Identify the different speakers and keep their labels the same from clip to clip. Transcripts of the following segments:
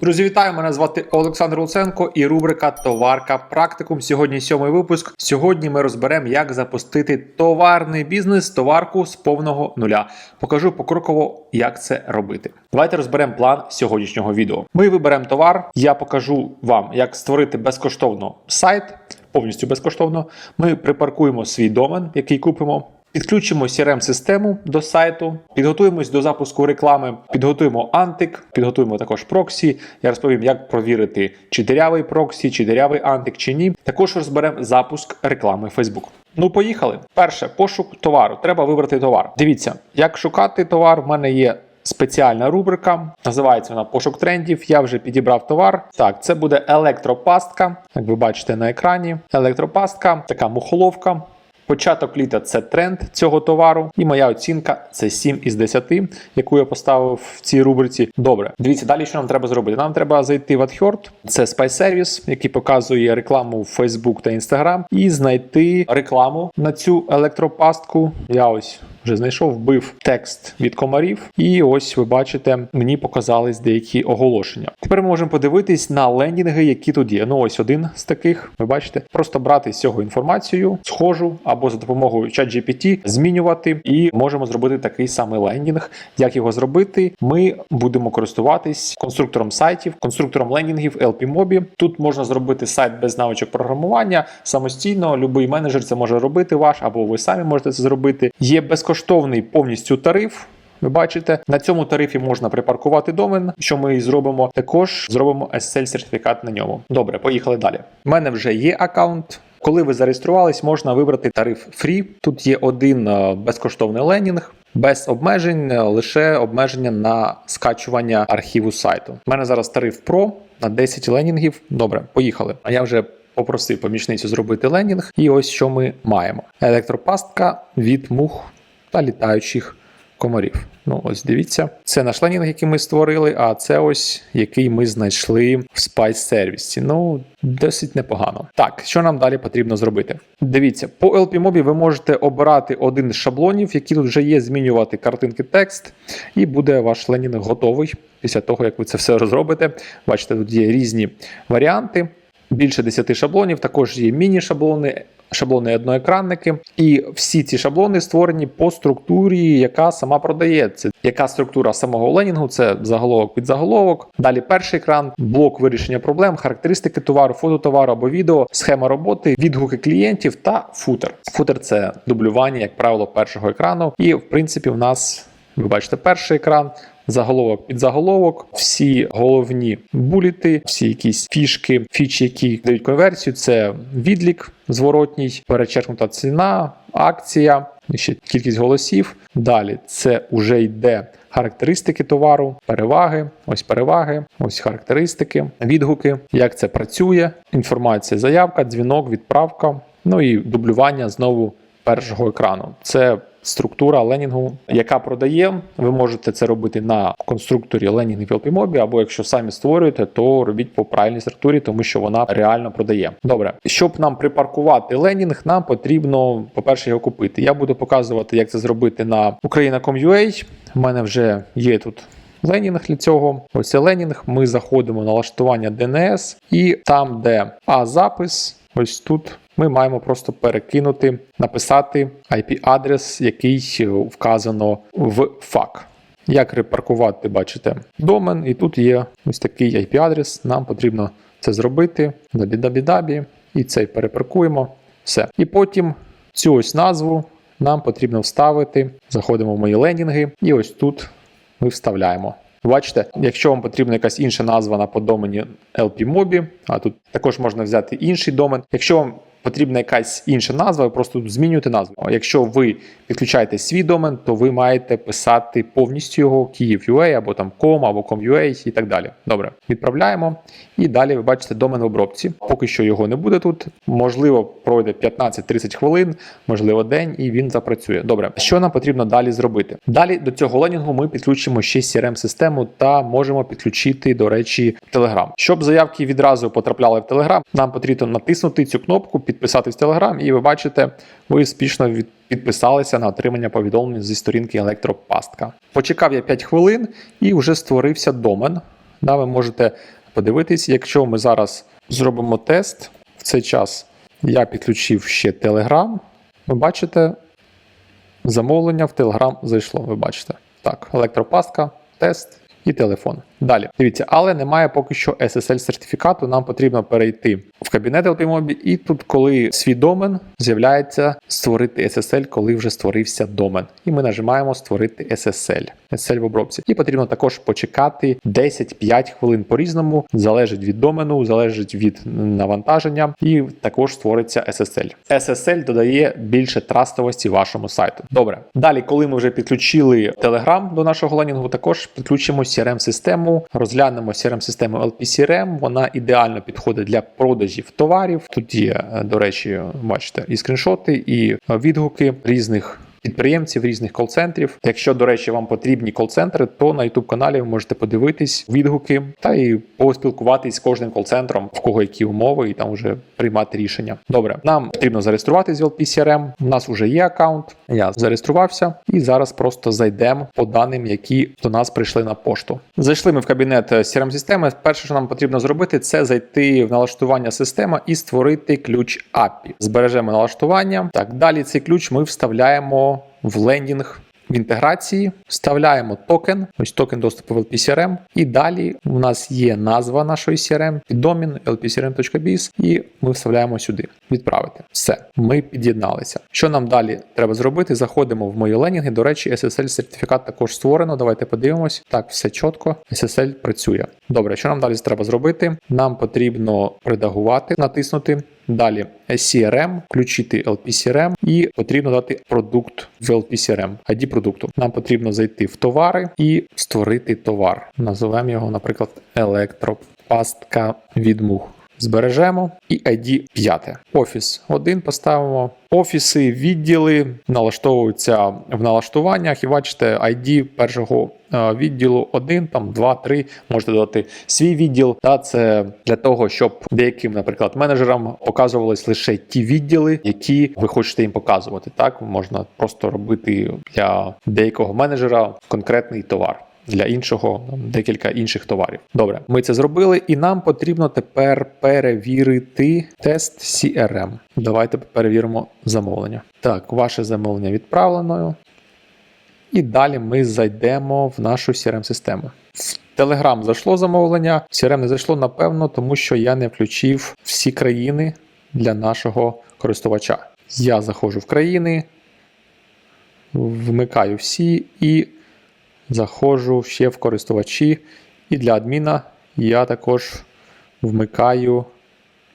Speaker 1: Друзі, вітаю! Мене звати Олександр Луценко і рубрика Товарка Практикум. Сьогодні сьомий випуск. Сьогодні ми розберемо, як запустити товарний бізнес, товарку з повного нуля. Покажу покроково, як це робити. Давайте розберемо план сьогоднішнього відео. Ми виберемо товар. Я покажу вам, як створити безкоштовно сайт, повністю безкоштовно. Ми припаркуємо свій домен, який купимо. Підключимо crm систему до сайту, підготуємось до запуску реклами, підготуємо антик, підготуємо також проксі. Я розповім, як провірити, чи дирявий проксі, чи дирявий антик, чи ні. Також розберемо запуск реклами Facebook. Ну, поїхали. Перше, пошук товару. Треба вибрати товар. Дивіться, як шукати товар. В мене є спеціальна рубрика. Називається вона пошук трендів. Я вже підібрав товар. Так, це буде електропастка. Як ви бачите на екрані, електропастка, така мухоловка. Початок літа це тренд цього товару, і моя оцінка це 7 із 10, яку я поставив в цій рубриці. Добре, дивіться далі, що нам треба зробити. Нам треба зайти в AdHurt, це спайсервіс, який показує рекламу в Facebook та Instagram, і знайти рекламу на цю електропастку. Я ось вже знайшов, вбив текст від комарів, і ось ви бачите, мені показались деякі оголошення. Тепер ми можемо подивитись на лендінги, які тут є. Ну ось один з таких. Ви бачите, просто брати з цього інформацію, схожу або за допомогою ChatGPT змінювати, і можемо зробити такий самий лендінг. Як його зробити? Ми будемо користуватись конструктором сайтів, конструктором лендінгів LPMobi. Тут можна зробити сайт без навичок програмування самостійно. Любий менеджер це може робити ваш, або ви самі можете це зробити. Є безкоштовний повністю тариф. Ви бачите, на цьому тарифі можна припаркувати домен, що ми і зробимо. Також зробимо SSL сертифікат на ньому. Добре, поїхали далі. У мене вже є аккаунт. Коли ви зареєструвались, можна вибрати тариф Free. Тут є один е, безкоштовний ленінг. Без обмежень, е, лише обмеження на скачування архіву сайту. У мене зараз тариф Pro на 10 ленінгів. Добре, поїхали. А я вже попросив помічницю зробити ленінг, і ось що ми маємо: електропастка від мух та літаючих комарів. Ну, ось дивіться, це наш ленінг, який ми створили, а це ось який ми знайшли в Spice сервісі. Ну, досить непогано. Так, що нам далі потрібно зробити? Дивіться, по LPMobi ви можете обирати один з шаблонів, які тут вже є, змінювати картинки текст, і буде ваш ленінг готовий після того, як ви це все розробите. Бачите, тут є різні варіанти. Більше 10 шаблонів, також є міні-шаблони, шаблони одноекранники. І всі ці шаблони створені по структурі, яка сама продається. Яка структура самого ленінгу? Це заголовок під заголовок. Далі перший екран, блок вирішення проблем, характеристики товару, фото товару або відео, схема роботи, відгуки клієнтів та футер. Футер це дублювання, як правило, першого екрану. І в принципі, в нас ви бачите перший екран. Заголовок під заголовок, всі головні буліти, всі якісь фішки, фічі, які дають конверсію. Це відлік зворотній, перечеркнута ціна, акція, ще кількість голосів. Далі це вже йде характеристики товару, переваги, ось переваги, ось характеристики, відгуки, як це працює, інформація, заявка, дзвінок, відправка. Ну і дублювання знову першого екрану. Це структура ленінгу, яка продає. Ви можете це робити на конструкторі ленінгів LPMobi, або якщо самі створюєте, то робіть по правильній структурі, тому що вона реально продає. Добре, щоб нам припаркувати ленінг, нам потрібно, по-перше, його купити. Я буду показувати, як це зробити на Україна.com.ua. У мене вже є тут. Ленінг для цього. Ось це ленінг. Ми заходимо на налаштування DNS, і там, де А запис, ось тут ми маємо просто перекинути, написати IP-адрес, який вказано в фак. Як репаркувати, бачите, домен, і тут є ось такий IP-адрес. Нам потрібно це зробити. Дабі-дабі-дабі, і цей перепаркуємо. Все. І потім цю ось назву нам потрібно вставити. Заходимо в мої ленінги, і ось тут ми вставляємо. Бачите, якщо вам потрібна якась інша назва на подомені LPMobi, а тут також можна взяти інший домен. Якщо вам потрібна якась інша назва, ви просто змінюєте назву. Якщо ви підключаєте свій домен, то ви маєте писати повністю його Kyiv.ua або там com, або com.ua і так далі. Добре, відправляємо. І далі ви бачите домен в обробці. Поки що його не буде тут. Можливо, пройде 15-30 хвилин, можливо, день, і він запрацює. Добре, що нам потрібно далі зробити? Далі до цього ленінгу ми підключимо ще CRM-систему та можемо підключити, до речі, Telegram. Щоб заявки відразу потрапляли в Telegram, нам потрібно натиснути цю кнопку, підписатись в Telegram, і ви бачите, ви успішно підписалися на отримання повідомлень зі сторінки електропастка. Почекав я 5 хвилин і вже створився домен Да, ви можете подивитись, якщо ми зараз зробимо тест в цей час, я підключив ще Telegram. Ви бачите, замовлення в Telegram зайшло. Ви бачите. Так, електропастка, тест і телефон. Далі. Дивіться, але немає поки що SSL сертифікату. Нам потрібно перейти в кабінет LPMOBI, і тут, коли свій домен, з'являється створити SSL, коли вже створився домен. І ми нажимаємо створити SSL. SSL в обробці. І потрібно також почекати 10-5 хвилин по-різному, залежить від домену, залежить від навантаження, і також створиться SSL. SSL додає більше трастовості вашому сайту. Добре. Далі, коли ми вже підключили Telegram до нашого ленінгу, також підключимо CRM-систему, розглянемо CRM-систему LPCRM. Вона ідеально підходить для продажів товарів. Тут є, е, до речі, бачите, і скріншоти, і е, відгуки різних. Підприємців різних кол-центрів. Якщо, до речі, вам потрібні кол-центри, то на youtube каналі ви можете подивитись відгуки та і поспілкуватись з кожним кол-центром, в кого які умови, і там вже приймати рішення. Добре, нам потрібно зареєструватись в LPCRM. У нас вже є аккаунт. Я зареєструвався, і зараз просто зайдемо по даним, які до нас прийшли на пошту. Зайшли ми в кабінет crm системи. Перше, що нам потрібно зробити, це зайти в налаштування системи і створити ключ API. Збережемо налаштування. Так, далі цей ключ ми вставляємо в лендінг. В інтеграції вставляємо токен, ось токен доступу в LPCRM, і далі у нас є назва нашої CRM, піддомін lpcrm.biz, і ми вставляємо сюди. Відправити. Все, ми під'єдналися. Що нам далі треба зробити? Заходимо в мої ленінги. До речі, SSL сертифікат також створено. Давайте подивимось. Так, все чітко. SSL працює. Добре, що нам далі треба зробити? Нам потрібно редагувати, натиснути. Далі CRM, включити LPCRM і потрібно дати продукт в LPCRM, ID продукту. Нам потрібно зайти в товари і створити товар. Називаємо його, наприклад, електропастка від мух. Збережемо і ID 5. Офіс 1 поставимо. Офіси, відділи налаштовуються в налаштуваннях, і бачите, ID першого відділу 1, там 2, 3. Можете додати свій відділ. Та це для того, щоб деяким, наприклад, менеджерам показувались лише ті відділи, які ви хочете їм показувати. Так можна просто робити для деякого менеджера конкретний товар для іншого декілька інших товарів. Добре, ми це зробили, і нам потрібно тепер перевірити тест CRM. Давайте перевіримо замовлення. Так, ваше замовлення відправлено. І далі ми зайдемо в нашу CRM-систему. В Telegram зайшло замовлення, в CRM не зайшло, напевно, тому що я не включив всі країни для нашого користувача. Я заходжу в країни, вмикаю всі і заходжу ще в користувачі. І для адміна я також вмикаю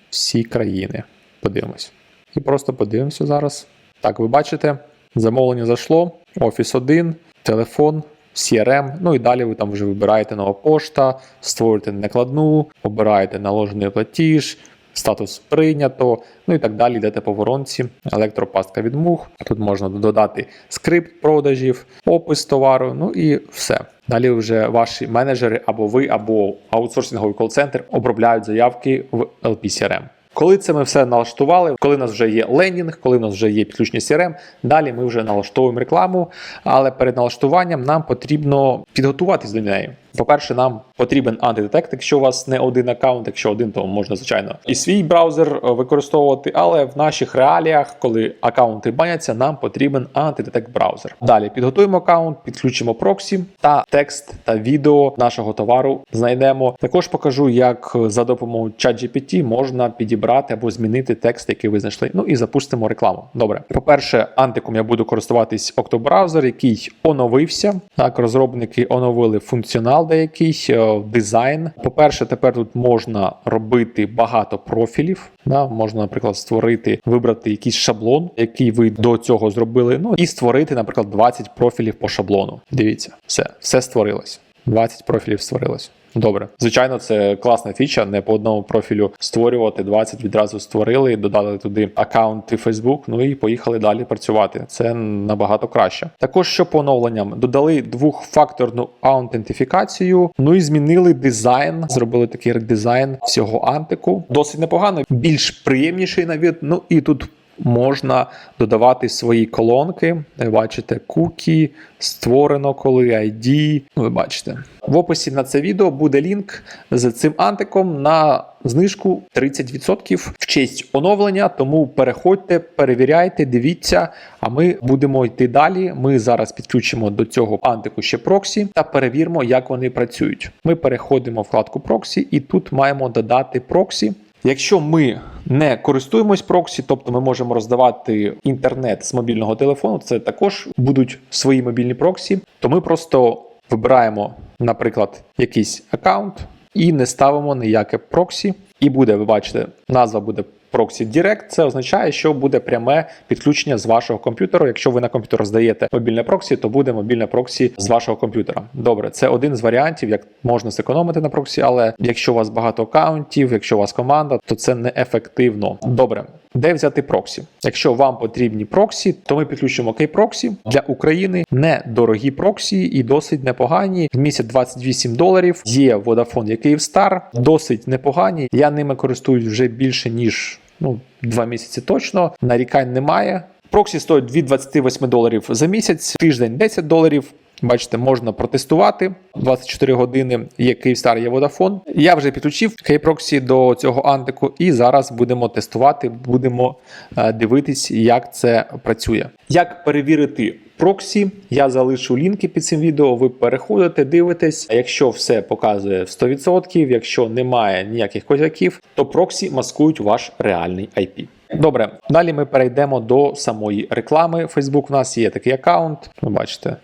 Speaker 1: всі країни. Подивимось. І просто подивимося зараз. Так, ви бачите, замовлення зайшло, Офіс 1, телефон, CRM, ну і далі ви там вже вибираєте нова пошта, створюєте накладну, обираєте наложений платіж, статус прийнято, ну і так далі йдете по воронці, електропастка від мух. Тут можна додати скрипт продажів, опис товару, ну і все. Далі вже ваші менеджери або ви, або аутсорсинговий кол-центр обробляють заявки в LPCRM. Коли це ми все налаштували, коли у нас вже є лендінг, коли у нас вже є підключення CRM, далі ми вже налаштовуємо рекламу, але перед налаштуванням нам потрібно підготуватись до неї. По-перше, нам потрібен антидетект, якщо у вас не один аккаунт, якщо один, то можна, звичайно, і свій браузер е, використовувати. Але в наших реаліях, коли аккаунти баняться, нам потрібен антидетект браузер. Далі підготуємо аккаунт, підключимо проксі та текст та відео нашого товару знайдемо. Також покажу, як за допомогою ChatGPT можна підібрати або змінити текст, який ви знайшли. Ну і запустимо рекламу. Добре, по-перше, антиком я буду користуватись Octobраузер, який оновився. Так, розробники оновили функціонал деякий, е, дизайн. По-перше, тепер тут можна робити багато профілів. Да, Можна, наприклад, створити, вибрати якийсь шаблон, який ви до цього зробили. Ну і створити, наприклад, 20 профілів по шаблону. Дивіться, все, все створилось. 20 профілів створилось. Добре, звичайно, це класна фіча. Не по одному профілю створювати 20 відразу створили, додали туди аккаунти Facebook, ну і поїхали далі працювати. Це набагато краще. Також що по оновленням додали двохфакторну аутентифікацію, ну і змінили дизайн. Зробили такий редизайн всього антику. Досить непогано, більш приємніший на від. Ну і тут можна додавати свої колонки. Бачите, кукі, створено коли, ID. Ви бачите. В описі на це відео буде лінк з цим антиком на знижку 30% в честь оновлення. Тому переходьте, перевіряйте, дивіться. А ми будемо йти далі. Ми зараз підключимо до цього антику ще проксі та перевіримо, як вони працюють. Ми переходимо в вкладку проксі, і тут маємо додати проксі. Якщо ми не користуємось проксі, тобто ми можемо роздавати інтернет з мобільного телефону, це також будуть свої мобільні проксі, то ми просто вибираємо, наприклад, якийсь аккаунт і не ставимо ніяке проксі. І буде, ви бачите, назва буде Proxy Direct. Це означає, що буде пряме підключення з вашого комп'ютера. Якщо ви на комп'ютер роздаєте мобільне проксі, то буде мобільне проксі з вашого комп'ютера. Добре, це один з варіантів, як можна зекономити на проксі, але якщо у вас багато аккаунтів, якщо у вас команда, то це неефективно. Добре. Де взяти проксі? Якщо вам потрібні проксі, то ми підключимо Kproxy для України. Недорогі проксі і досить непогані. В місяць 28 доларів. Є Vodafone, є Kyivstar, досить непогані. Я ними користуюсь вже більше ніж ну, 2 місяці точно. Нарікань немає. Проксі стоїть від 28 доларів за місяць, тиждень 10 доларів. Бачите, можна протестувати 24 години. Є Kyivstar, є Vodafone. Я вже підключив Kproxy до цього антику, і зараз будемо тестувати, будемо е, дивитись, як це працює. Як перевірити проксі? Я залишу лінки під цим відео. Ви переходите, дивитесь. Якщо все показує в 100%, якщо немає ніяких козяків, то проксі маскують ваш реальний IP. Добре, далі ми перейдемо до самої реклами. Facebook у нас є такий аккаунт. Ви бачите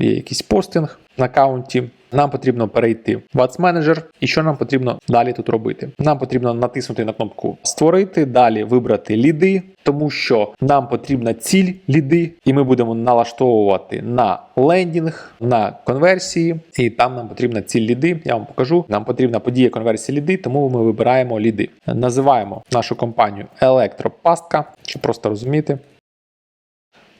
Speaker 1: є якийсь постинг на аккаунті. Нам потрібно перейти в Ads Manager. І що нам потрібно далі тут робити? Нам потрібно натиснути на кнопку Створити, далі вибрати ліди, тому що нам потрібна ціль ліди, і ми будемо налаштовувати на лендінг, на конверсії, і там нам потрібна ціль ліди. Я вам покажу. Нам потрібна подія конверсії ліди, тому ми вибираємо ліди. Називаємо нашу компанію Електропастка, щоб просто розуміти.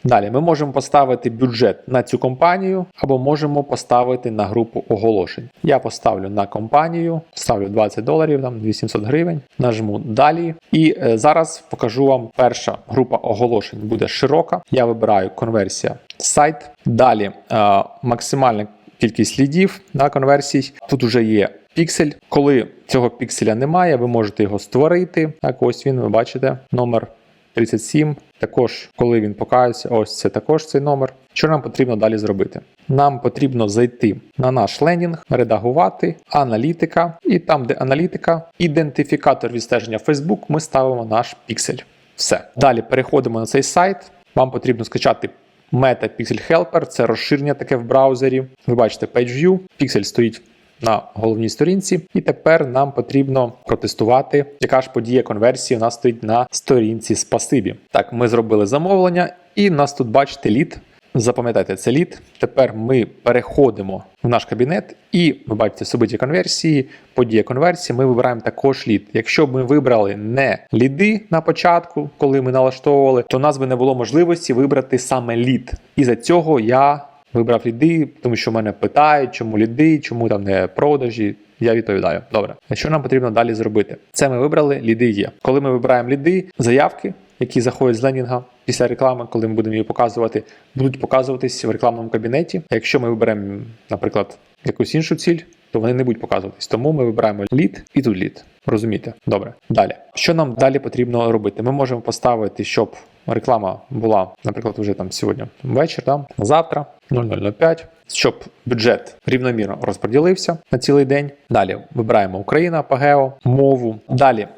Speaker 1: Далі ми можемо поставити бюджет на цю компанію або можемо поставити на групу оголошень. Я поставлю на компанію, ставлю 20 доларів, там 800 гривень, нажму далі. І е, зараз покажу вам перша група оголошень буде широка. Я вибираю конверсія сайт. Далі е, максимальна кількість лідів на конверсій. Тут вже є піксель. Коли цього пікселя немає, ви можете його створити. Так, ось він, ви бачите, номер 37. Також, коли він покається, ось це також цей номер. Що нам потрібно далі зробити? Нам потрібно зайти на наш лендінг, редагувати, аналітика, і там, де аналітика, ідентифікатор відстеження Facebook, ми ставимо наш піксель. Все. Далі переходимо на цей сайт. Вам потрібно скачати Meta Pixel Helper, це розширення таке в браузері. Ви бачите PageView, піксель стоїть на головній сторінці, і тепер нам потрібно протестувати, яка ж подія конверсії у нас стоїть на сторінці спасибі. Так, ми зробили замовлення, і нас тут бачите лід. Запам'ятайте, це лід. Тепер ми переходимо в наш кабінет, і ви бачите собиті конверсії, подія конверсії. Ми вибираємо також лід. Якщо б ми вибрали не ліди на початку, коли ми налаштовували, то у нас би не було можливості вибрати саме лід. І за цього я Вибрав ліди, тому що мене питають, чому ліди, чому там не продажі. Я відповідаю. Добре, що нам потрібно далі зробити? Це ми вибрали, ліди є. Коли ми вибираємо ліди, заявки, які заходять з ленінга після реклами, коли ми будемо її показувати, будуть показуватись в рекламному кабінеті. А якщо ми виберемо, наприклад, якусь іншу ціль, то вони не будуть показуватись. Тому ми вибираємо лід і тут лід. Розумієте? Добре. Далі. Що нам далі потрібно робити? Ми можемо поставити, щоб реклама була, наприклад, вже там сьогодні вечір, там, завтра, 0005, щоб бюджет рівномірно розподілився на цілий день. Далі вибираємо Україна, Пагео, мову. Далі.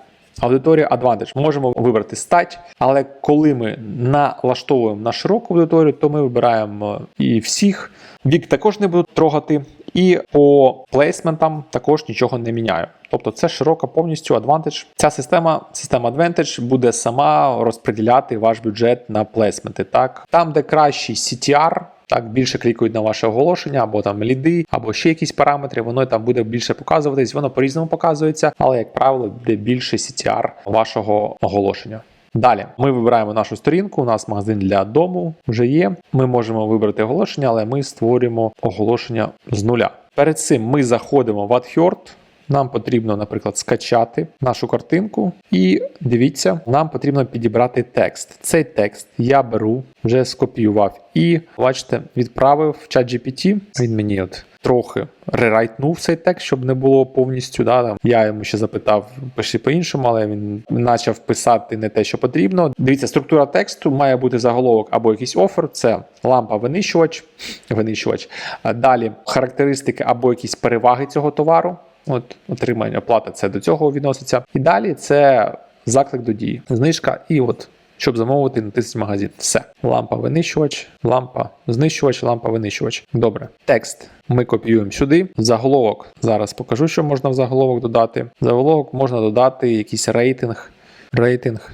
Speaker 1: Аудиторія Advantage. Можемо вибрати стать, але коли ми налаштовуємо на широку аудиторію, то ми вибираємо і всіх. Вік також не буду трогати, і по плейсментам також нічого не міняю. Тобто це широка повністю Advantage. Ця система, система Advantage буде сама розподіляти ваш бюджет на плейсменти. Так, там, де кращий CTR, так більше клікають на ваше оголошення, або там ліди, або ще якісь параметри, воно там буде більше показуватись, воно по-різному показується, але, як правило, буде більше CTR вашого оголошення. Далі ми вибираємо нашу сторінку. У нас магазин для дому вже є. Ми можемо вибрати оголошення, але ми створюємо оголошення з нуля. Перед цим ми заходимо в AdHerd, нам потрібно, наприклад, скачати нашу картинку, і дивіться, нам потрібно підібрати текст. Цей текст я беру, вже скопіював і, бачите, відправив в чат GPT. Він мені от трохи рерайтнув цей текст, щоб не було повністю. Да, там. Я йому ще запитав, пиши по-іншому, але він почав писати не те, що потрібно. Дивіться, структура тексту має бути заголовок або якийсь офер. Це лампа винищувач, винищувач. Далі характеристики або якісь переваги цього товару. От отримання оплата це до цього відноситься. І далі це заклик до дії, знижка і от. Щоб замовити, натисніть магазин. Все. Лампа винищувач, лампа знищувач, лампа винищувач. Добре. Текст ми копіюємо сюди. Заголовок. Зараз покажу, що можна в заголовок додати. В заголовок можна додати якийсь рейтинг. Рейтинг.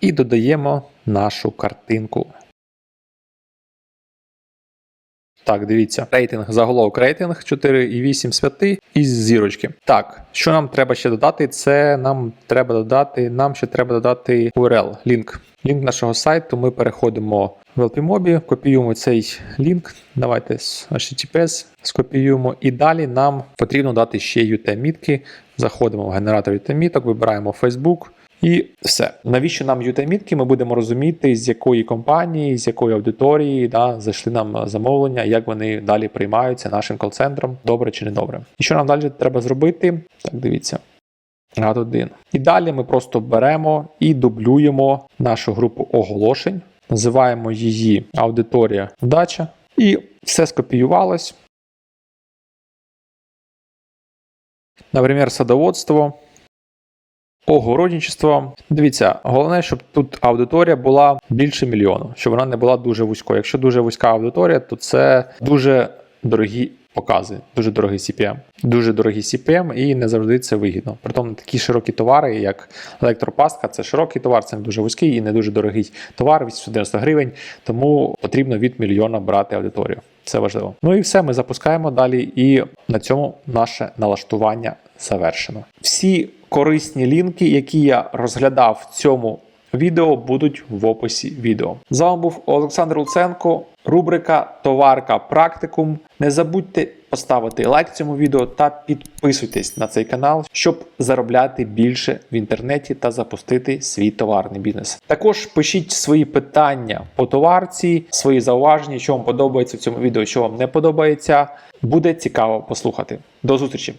Speaker 1: І додаємо нашу картинку. Так, дивіться, рейтинг, заголовок рейтинг 4,8 святи із зірочки. Так, що нам треба ще додати? Це нам треба додати, нам ще треба додати URL, лінк. Лінк нашого сайту. Ми переходимо в LPMOBI, копіюємо цей лінк. Давайте з HTTPS скопіюємо. І далі нам потрібно дати ще UT-мітки. Заходимо в генератор UT-міток, вибираємо Facebook. І все. Навіщо нам UT-мітки? Ми будемо розуміти, з якої компанії, з якої аудиторії да, зайшли нам замовлення, як вони далі приймаються нашим кол-центром, добре чи не добре. І що нам далі треба зробити? Так, дивіться. Гад 1. І далі ми просто беремо і дублюємо нашу групу оголошень, називаємо її аудиторія вдача, і все скопіювалось. Наприклад, садоводство. Огородничество. Дивіться, головне, щоб тут аудиторія була більше мільйону, щоб вона не була дуже вузькою. Якщо дуже вузька аудиторія, то це дуже дорогі покази, дуже дорогий CPM. Дуже дорогий CPM і не завжди це вигідно. Притом такі широкі товари, як електропастка, це широкий товар, це не дуже вузький і не дуже дорогий товар, 890 гривень. Тому потрібно від мільйона брати аудиторію. Це важливо. Ну і все, ми запускаємо далі, і на цьому наше налаштування завершено. Всі корисні лінки, які я розглядав в цьому відео, будуть в описі відео. З вами був Олександр Луценко, рубрика Товарка Практикум. Не забудьте поставити лайк цьому відео та підписуйтесь на цей канал, щоб заробляти більше в інтернеті та запустити свій товарний бізнес. Також пишіть свої питання по товарці, свої зауваження, що вам подобається в цьому відео, що вам не подобається. Буде цікаво послухати. До зустрічі!